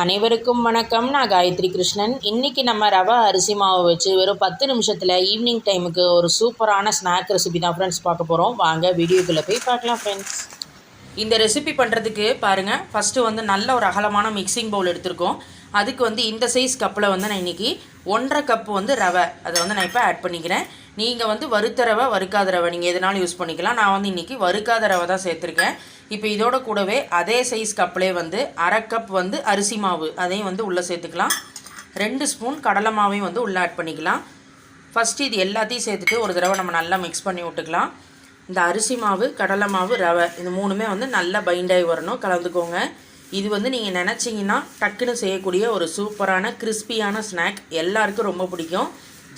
அனைவருக்கும் வணக்கம். நான் காயத்ரி கிருஷ்ணன். இன்றைக்கி நம்ம ரவை அரிசி மாவு வச்சு வெறும் பத்து நிமிஷத்தில் ஈவினிங் டைமுக்கு ஒரு சூப்பரான ஸ்நாக் ரெசிபி தான் ஃப்ரெண்ட்ஸ் பார்க்க போகிறோம் வாங்க வீடியோக்குள்ளே போய் பார்க்கலாம் ஃப்ரெண்ட்ஸ் இந்த ரெசிபி பண்ணுறதுக்கு பாருங்கள் ஃபஸ்ட்டு வந்து நல்ல ஒரு அகலமான மிக்சிங் பவுல் எடுத்திருக்கோம். அதுக்கு வந்து இந்த சைஸ் கப்பில் வந்து நான் இன்றைக்கி ஒன்றரை கப் வந்து ரவை. அதை வந்து நான் இப்போ ஆட் பண்ணிக்கிறேன். நீங்கள் வந்து வறுத்த ரவை வறுக்காத ரவை நீங்கள் எதனாலும் யூஸ் பண்ணிக்கலாம். நான் வந்து இன்றைக்கி வறுக்காத ரவை தான் சேர்த்துருக்கேன். இப்போ இதோட கூடவே அதே சைஸ் கப்லேயே வந்து அரை கப் வந்து அரிசி மாவு அதையும் வந்து உள்ளே சேர்த்துக்கலாம். ரெண்டு ஸ்பூன் கடலை மாவையும் வந்து உள்ளே ஆட் பண்ணிக்கலாம். ஃபஸ்ட்டு இது எல்லாத்தையும் சேர்த்துட்டு ஒரு தடவை நம்ம நல்லா மிக்ஸ் பண்ணி விட்டுக்கலாம். இந்த அரிசி மாவு கடலை மாவு ரவை இது மூணுமே வந்து நல்லா பைண்டாகி வரணும். கலந்துக்கோங்க. இது வந்து நீங்கள் நினச்சிங்கன்னா டக்குன்னு செய்யக்கூடிய ஒரு சூப்பரான கிறிஸ்பியான ஸ்நாக் எல்லாருக்கும் ரொம்ப பிடிக்கும்.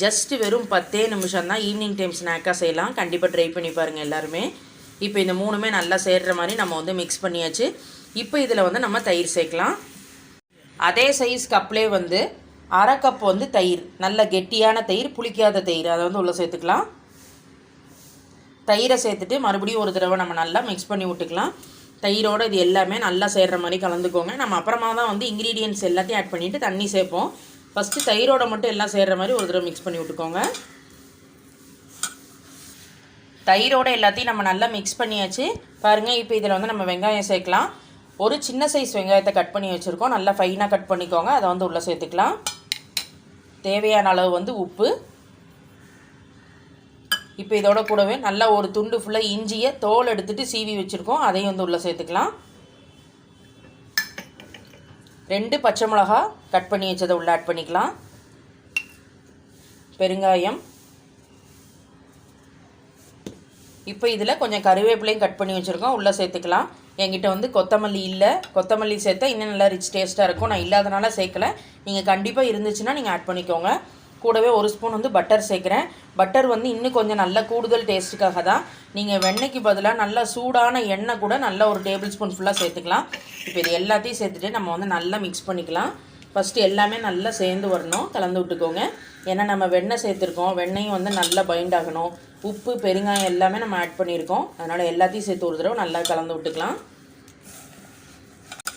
ஜஸ்ட்டு வெறும் பத்தே நிமிஷம் தான் ஈவினிங் டைம் ஸ்நாக்காக செய்யலாம். கண்டிப்பாக ட்ரை பண்ணி பாருங்கள் எல்லாருமே. இப்போ இந்த மூணுமே நல்லா சேர்கிற மாதிரி நம்ம வந்து மிக்ஸ் பண்ணியாச்சு. இப்போ இதில் வந்து நம்ம தயிர் சேர்க்கலாம். அதே சைஸ் கப்லே வந்து அரை கப் வந்து தயிர். நல்ல கெட்டியான தயிர் புளிக்காத தயிர். அதை வந்து உள்ளே சேர்த்துக்கலாம். தயிரை சேர்த்துட்டு மறுபடியும் ஒரு தடவை நம்ம நல்லா மிக்ஸ் பண்ணி விட்டுக்கலாம். தயிரோடு இது எல்லாமே நல்லா சேர்கிற மாதிரி கலந்துக்கோங்க. நம்ம அப்புறமா தான் வந்து இன்க்ரீடியன்ட்ஸ் எல்லாத்தையும் ஆட் பண்ணிவிட்டு தண்ணி சேர்ப்போம். ஃபஸ்ட்டு தயிரோட மட்டும் எல்லாம் சேர்கிற மாதிரி ஒரு தடவை மிக்ஸ் பண்ணி விட்டுக்கோங்க. தயிரோட எல்லாத்தையும் நம்ம நல்லா மிக்ஸ் பண்ணியாச்சு. பாருங்கள் இப்போ இதில் வந்து நம்ம வெங்காயம் சேர்க்கலாம். ஒரு சின்ன சைஸ் வெங்காயத்தை கட் பண்ணி வச்சுருக்கோம். நல்லா ஃபைனாக கட் பண்ணிக்கோங்க. அதை வந்து உள்ளே சேர்த்துக்கலாம். தேவையான அளவு வந்து உப்பு. இப்போ இதோட கூடவே நல்லா ஒரு துண்டு ஃபுல்லாக இஞ்சியை தோல் எடுத்துகிட்டு சீவி வச்சுருக்கோம். அதையும் வந்து உள்ளே சேர்த்துக்கலாம். ரெண்டு பச்சை மிளகா கட் பண்ணி வச்சதை உள்ளே ஆட் பண்ணிக்கலாம். பெருங்காயம். இப்போ இதில் கொஞ்சம் கருவேப்பிலையும் கட் பண்ணி வச்சுருக்கோம். உள்ளே சேர்த்துக்கலாம். என்கிட்ட வந்து கொத்தமல்லி இல்லை. கொத்தமல்லி சேர்த்தா இன்னும் நல்லா ரிச் டேஸ்ட்டாக இருக்கும். நான் இல்லாதனால சேர்க்கல. நீங்கள் கண்டிப்பாக இருந்துச்சுன்னா நீங்கள் ஆட் பண்ணிக்கோங்க. கூடவே ஒரு ஸ்பூன் வந்து பட்டர் சேர்க்குறேன். பட்டர் வந்து இன்னும் கொஞ்சம் நல்ல கூடுதல் டேஸ்ட்டுக்காக தான். நீங்கள் வெண்ணெய்க்கு பதிலாக நல்லா சூடான எண்ணெய் கூட நல்லா ஒரு டேபிள் ஸ்பூன் ஃபுல்லாக சேர்த்துக்கலாம். இப்போ இது எல்லாத்தையும் சேர்த்துட்டு நம்ம வந்து நல்லா மிக்ஸ் பண்ணிக்கலாம். ஃபஸ்ட்டு எல்லாமே நல்லா சேர்ந்து வரணும். கலந்து விட்டுக்கோங்க. ஏன்னா நம்ம வெண்ணெய் சேர்த்துருக்கோம். வெண்ணெயும் வந்து நல்லா பைண்ட் ஆகணும். உப்பு பெருங்காயம் எல்லாமே நம்ம ஆட் பண்ணியிருக்கோம். அதனால் எல்லாத்தையும் சேர்த்து ஒரு தடவை நல்லா கலந்து விட்டுக்கலாம்.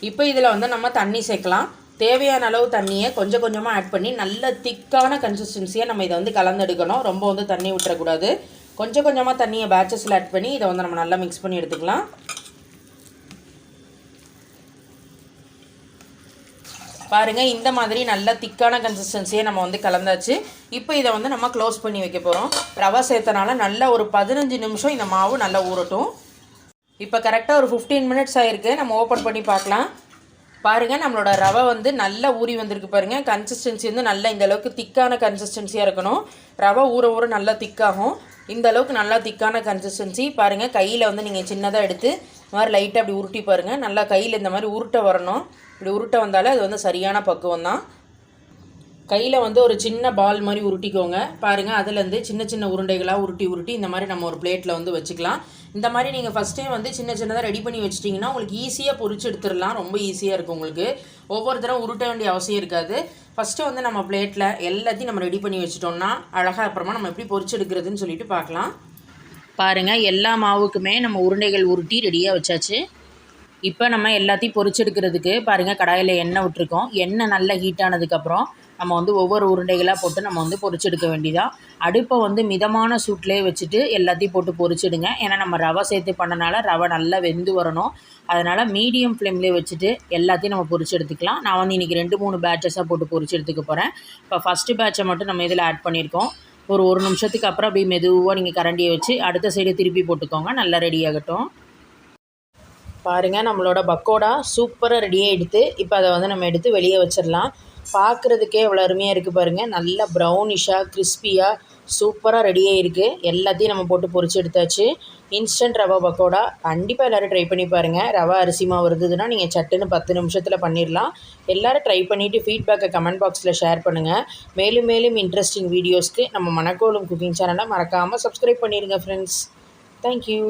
இப்போ இதில் வந்து நம்ம தண்ணி சேர்க்கலாம். தேவையான அளவு தண்ணியை கொஞ்சம் கொஞ்சமாக ஆட் பண்ணி நல்ல திக்கான கன்சிஸ்டன்சியாக நம்ம இதை வந்து கலந்தெடுக்கணும். ரொம்ப வந்து தண்ணி விட்டுறக்கூடாது கொஞ்சம் கொஞ்சமாக தண்ணியை பேட்சஸில் ஆட் பண்ணி இதை வந்து நம்ம நல்லா மிக்ஸ் பண்ணி எடுத்துக்கலாம். பாருங்கள் இந்த மாதிரி நல்ல திக்கான கன்சிஸ்டன்சியை நம்ம வந்து கலந்தாச்சு. இப்போ இதை வந்து நம்ம க்ளோஸ் பண்ணி வைக்க போகிறோம் ரவா சேர்த்தனால நல்ல ஒரு பதினஞ்சு நிமிஷம் இந்த மாவு நல்லா ஊறட்டும். இப்போ கரெக்டாக ஒரு ஃபிஃப்டீன் மினிட்ஸ் ஆகிருக்கு நம்ம ஓப்பன் பண்ணி பார்க்கலாம். பாருங்கள் நம்மளோட ரவை வந்து நல்லா ஊறி வந்திருக்கு பாருங்கள் கன்சிஸ்டன்சி வந்து நல்லா இந்த அளவுக்கு திக்கான கன்சிஸ்டன்சியாக இருக்கணும். ரவை ஊற ஊற நல்லா திக்காகும். இந்த அளவுக்கு நல்லா திக்கான கன்சிஸ்டன்சி பாருங்கள் கையில் வந்து நீங்கள் சின்னதாக எடுத்து இந்த மாதிரி லைட்டாக அப்படி உருட்டி பாருங்கள் நல்லா கையில் இந்த மாதிரி உருட்டை வரணும். இப்படி உருட்டை வந்தாலே அது வந்து சரியான பக்குவம் தான் கையில் வந்து ஒரு சின்ன பால் மாதிரி உருட்டிக்கோங்க. பாருங்கள் அதுலேருந்து சின்ன சின்ன உருண்டைகளாக உருட்டி உருட்டி இந்த மாதிரி நம்ம ஒரு பிளேட்டில் வந்து வச்சுக்கலாம். இந்த மாதிரி நீங்கள் ஃபஸ்ட்டே வந்து சின்ன சின்னதாக ரெடி பண்ணி வச்சிட்டிங்கன்னா உங்களுக்கு ஈஸியாக பொறிச்சு எடுத்துடலாம். ரொம்ப ஈஸியாக இருக்கும் உங்களுக்கு. ஒவ்வொரு தடவை உருட்ட வேண்டிய அவசியம் இருக்காது. ஃபஸ்ட்டு வந்து நம்ம பிளேட்டில் எல்லாத்தையும் நம்ம ரெடி பண்ணி வச்சிட்டோம்னா அழகாக அப்புறமா நம்ம எப்படி பொறிச்சு எடுக்கிறதுன்னு சொல்லிட்டு பார்க்கலாம். பாருங்கள் எல்லா மாவுக்குமே நம்ம உருண்டைகள் உருட்டி ரெடியாக வச்சாச்சு. இப்போ நம்ம எல்லாத்தையும் பொறிச்செடுக்கிறதுக்கு பாருங்கள் கடாயில் எண்ணெய் விட்டுருக்கோம். எண்ணெய் நல்லா ஹீட் ஆனதுக்கப்புறம் நம்ம வந்து ஒவ்வொரு உருண்டைகளாக போட்டு நம்ம வந்து பொறிச்செடுக்க வேண்டியதாக அடுப்பை வந்து மிதமான சூட்லேயே வச்சுட்டு எல்லாத்தையும் போட்டு பொறிச்சிடுங்க ஏன்னா நம்ம ரவை சேர்த்து பண்ணனால ரவை நல்லா வெந்து வரணும். அதனால் மீடியம் ஃப்ளேம்லேயே வச்சுட்டு எல்லாத்தையும் நம்ம பொறிச்சு எடுத்துக்கலாம். நான் வந்து இன்றைக்கி ரெண்டு மூணு பேட்சஸாக போட்டு பொறிச்சு எடுத்துக்க போகிறேன் இப்போ ஃபஸ்ட்டு பேட்சை மட்டும் நம்ம இதில் ஆட் பண்ணியிருக்கோம் ஒரு ஒரு நிமிஷத்துக்கு அப்புறம் அப்படியே மெதுவாக நீங்கள் கரண்டியை வச்சு அடுத்த சைடு திருப்பி போட்டுக்கோங்க. நல்லா ரெடி ஆகட்டும். பாருங்கள் நம்மளோட பக்கோடா சூப்பராக ரெடியாக எடுத்து இப்போ அதை வந்து நம்ம எடுத்து வெளியே வச்சிடலாம். பார்க்குறதுக்கே எவ்வளோ அருமையாக இருக்குது பாருங்கள் நல்லா ப்ரௌனிஷாக கிறிஸ்பியாக சூப்பராக ரெடியாக இருக்குது எல்லாத்தையும் நம்ம போட்டு பொறிச்சு எடுத்தாச்சு. இன்ஸ்டன்ட் ரவா பக்கோடா. கண்டிப்பாக எல்லோரும் ட்ரை பண்ணி பாருங்கள் ரவா அரிசி மாவு இருந்ததுன்னா நீங்கள் சட்டுன்னு பத்து நிமிஷத்தில் பண்ணிடலாம் எல்லோரும் ட்ரை பண்ணிவிட்டு ஃபீட்பேக்கை கமெண்ட் பாக்ஸில் ஷேர் பண்ணுங்கள் மேலும் மேலும் இன்ட்ரெஸ்டிங் வீடியோஸ்க்கு நம்ம மனக்கோலும் குக்கிங் சேனலை மறக்காமல் சப்ஸ்கிரைப் பண்ணிடுங்க ஃப்ரெண்ட்ஸ் தேங்க்யூ